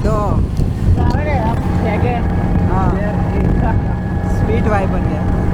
તો હા. સ્વીટ વાઈ બન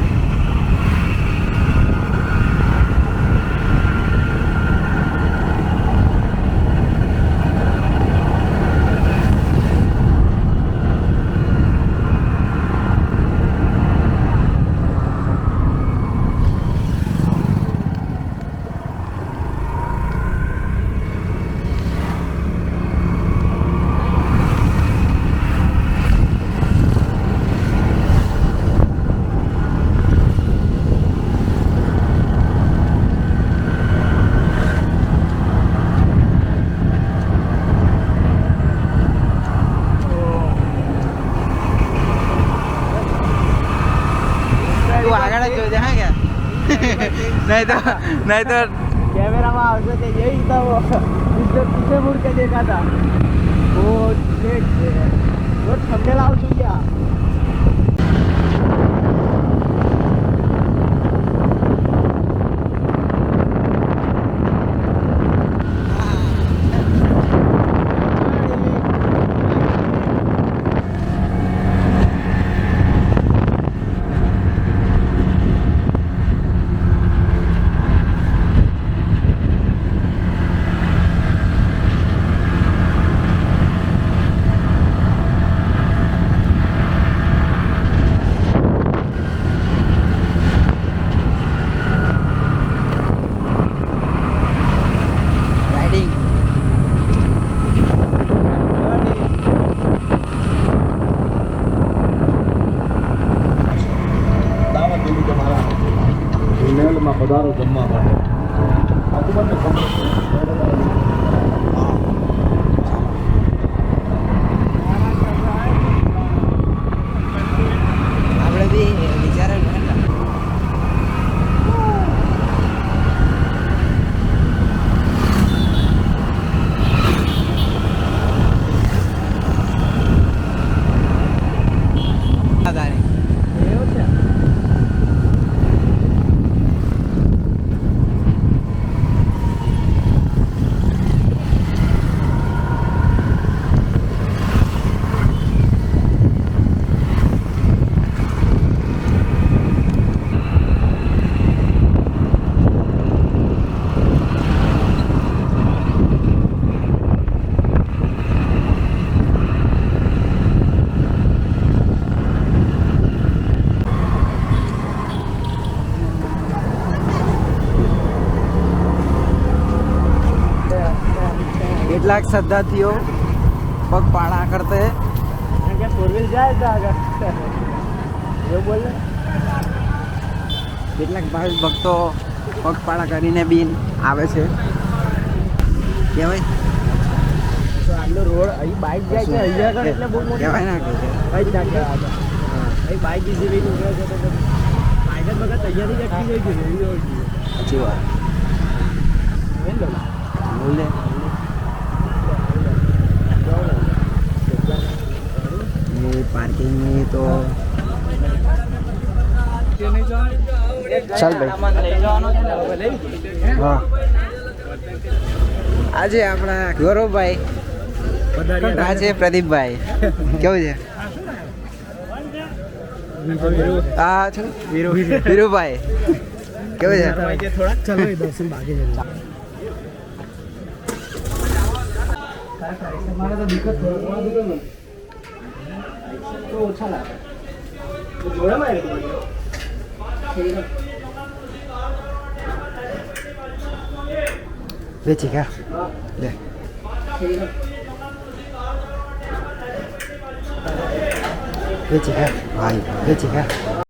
દાડે જોજે હા કે? નહીં તો નહીં તો કેમેરામાં આવશે તે જઈ તો પીછે પીછે મૂળ કે દેખાતા. ઓ ઠીક છે તો થંબનેલ આવશું ક્યાં કેટલાક શ્રદ્ધાર્થીઓ પગપાળા કરતે ફોર વ્હીલ જાય કેટલાક ભાવિક ભક્તો પગપાળા કરીને બી આવે છે. કહેવાય. તો આટલો રોડ અહીં બાઇક જાય છે બહુ કહેવાય ના કે. અહીં બાઇક બીજી લઈને બાઇક વગર તૈયારી સાચી વાત. બોલે. પાર્કિંગની તો ચાલ ભાઈ. હા. આજે આપણા ગૌરવભાઈ, આજે પ્રદીપભાઈ. કેવું છે? આ વીરુભાઈ કેવું છે? મારે તો દિક્કત થોડા થોડા દીધો ને તો ઓછા લાગે તો જોડામાં એ ઠીક છે વેચી કા હા લે ઠીક છે વેચી કા ભાઈ વેચી કા